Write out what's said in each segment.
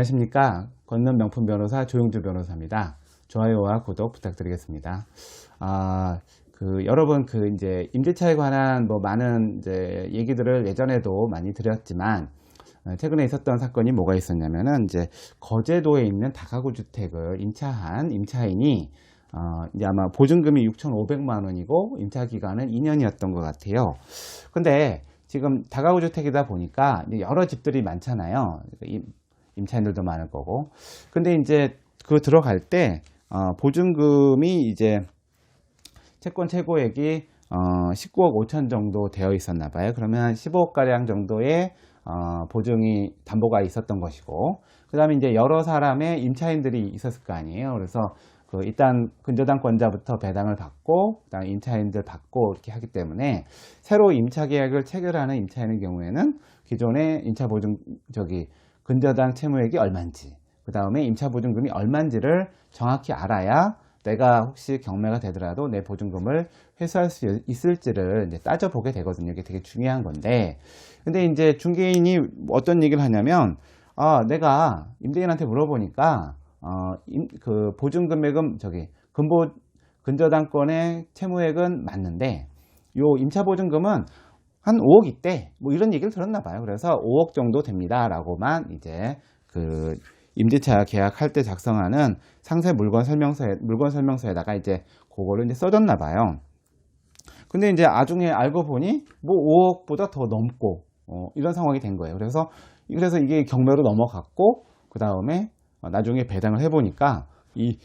안녕하십니까 건넌 명품 변호사 조용주 변호사입니다. 좋아요와 구독 부탁드리겠습니다. 아, 그 여러분 그 이제 임대차에 관한 뭐 많은 이제 얘기들을 예전에도 많이 드렸지만 어, 최근에 있었던 사건이 뭐가 있었냐면은 이제 거제도에 있는 다가구 주택을 임차한 임차인이 어, 이제 아마 보증금이 6,500만 원이고 임차 기간은 2년이었던 것 같아요. 근데 지금 다가구 주택이다 보니까 여러 집들이 많잖아요. 임- 임차인들도 많을 거고. 근데 이제 그 들어갈 때 어, 보증금이 이제 채권 최고액이 어, 19억 5천 정도 되어 있었나 봐요. 그러면 한 15억 가량 정도의 어, 보증이 담보가 있었던 것이고, 그 다음에 이제 여러 사람의 임차인들이 있었을 거 아니에요. 그래서 그 일단 근저당권자부터 배당을 받고, 그다음 임차인들 받고 이렇게 하기 때문에 새로 임차 계약을 체결하는 임차인의 경우에는 기존의 임차 보증 저기 근저당 채무액이 얼마인지, 그 다음에 임차 보증금이 얼마인지를 정확히 알아야 내가 혹시 경매가 되더라도 내 보증금을 회수할 수 있을지를 이제 따져보게 되거든요. 이게 되게 중요한 건데. 근데 이제 중개인이 어떤 얘기를 하냐면, 아, 내가 임대인한테 물어보니까, 어, 임- 그 보증금액은 저기, 근보, 근저당권의 채무액은 맞는데, 요 임차 보증금은 한 5억 있대. 뭐 이런 얘기를 들었나 봐요. 그래서 5억 정도 됩니다. 라고만 이제 그 임대차 계약할 때 작성하는 상세 물건 설명서에, 물건 설명서에다가 이제 그거를 이제 써줬나 봐요. 근데 이제 나중에 알고 보니 뭐 5억보다 더 넘고 어, 이런 상황이 된 거예요. 그래서 그래서 이게 경매로 넘어갔고 그 다음에 나중에 배당을 해보니까 이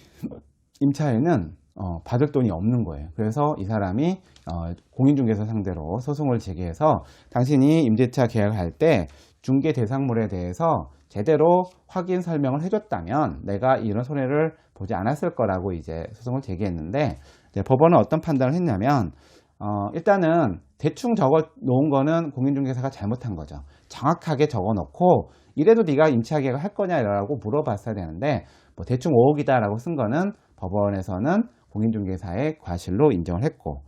임차인은 어, 받을 돈이 없는 거예요. 그래서 이 사람이 어, 공인중개사 상대로 소송을 제기해서 당신이 임대차 계약을 할때 중개 대상물에 대해서 제대로 확인 설명을 해줬다면 내가 이런 손해를 보지 않았을 거라고 이제 소송을 제기했는데 법원은 어떤 판단을 했냐면 어, 일단은 대충 적어 놓은 거는 공인중개사가 잘못한 거죠. 정확하게 적어 놓고 이래도 네가 임차 계약을 할 거냐라고 물어봤어야 되는데 뭐 대충 5억이다라고 쓴 거는 법원에서는 공인중개사의 과실로 인정을 했고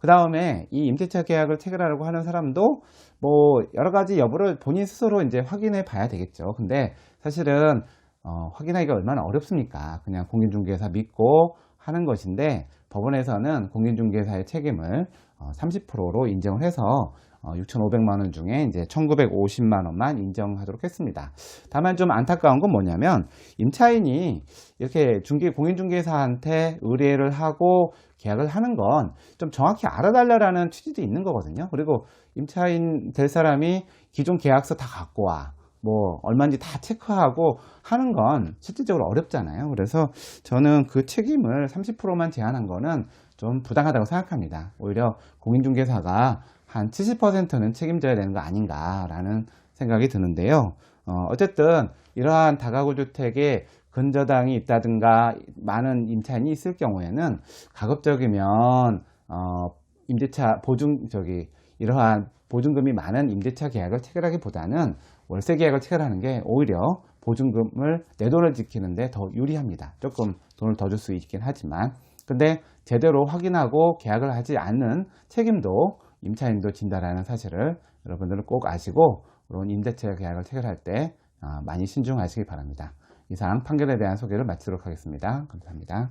그 다음에 이 임대차 계약을 체결하려고 하는 사람도 뭐 여러 가지 여부를 본인 스스로 이제 확인해 봐야 되겠죠. 근데 사실은 어, 확인하기가 얼마나 어렵습니까? 그냥 공인중개사 믿고 하는 것인데 법원에서는 공인중개사의 책임을 어, 30%로 인정을 해서 어, 6,500만 원 중에 이제 1,950만 원만 인정하도록 했습니다. 다만 좀 안타까운 건 뭐냐면 임차인이 이렇게 중개 공인중개사한테 의뢰를 하고 계약을 하는 건 좀 정확히 알아달라라는 취지도 있는 거거든요. 그리고 임차인 될 사람이 기존 계약서 다 갖고 와. 뭐 얼마인지 다 체크하고 하는 건 실질적으로 어렵잖아요. 그래서 저는 그 책임을 30%만 제한한 거는 좀 부당하다고 생각합니다. 오히려 공인중개사가 한 70%는 책임져야 되는 거 아닌가라는 생각이 드는데요. 어, 어쨌든 이러한 다가구 주택에 근저당이 있다든가 많은 임차인이 있을 경우에는 가급적이면 어, 임대차 보증 저기 이러한 보증금이 많은 임대차 계약을 체결하기보다는 월세 계약을 체결하는 게 오히려 보증금을 내 돈을 지키는데 더 유리합니다. 조금 돈을 더 줄 수 있긴 하지만 근데 제대로 확인하고 계약을 하지 않는 책임도 임차인도 진다라는 사실을 여러분들은 꼭 아시고 그런 임대차 계약을 체결할 때 아, 많이 신중하시기 바랍니다. 이상 판결에 대한 소개를 마치도록 하겠습니다. 감사합니다.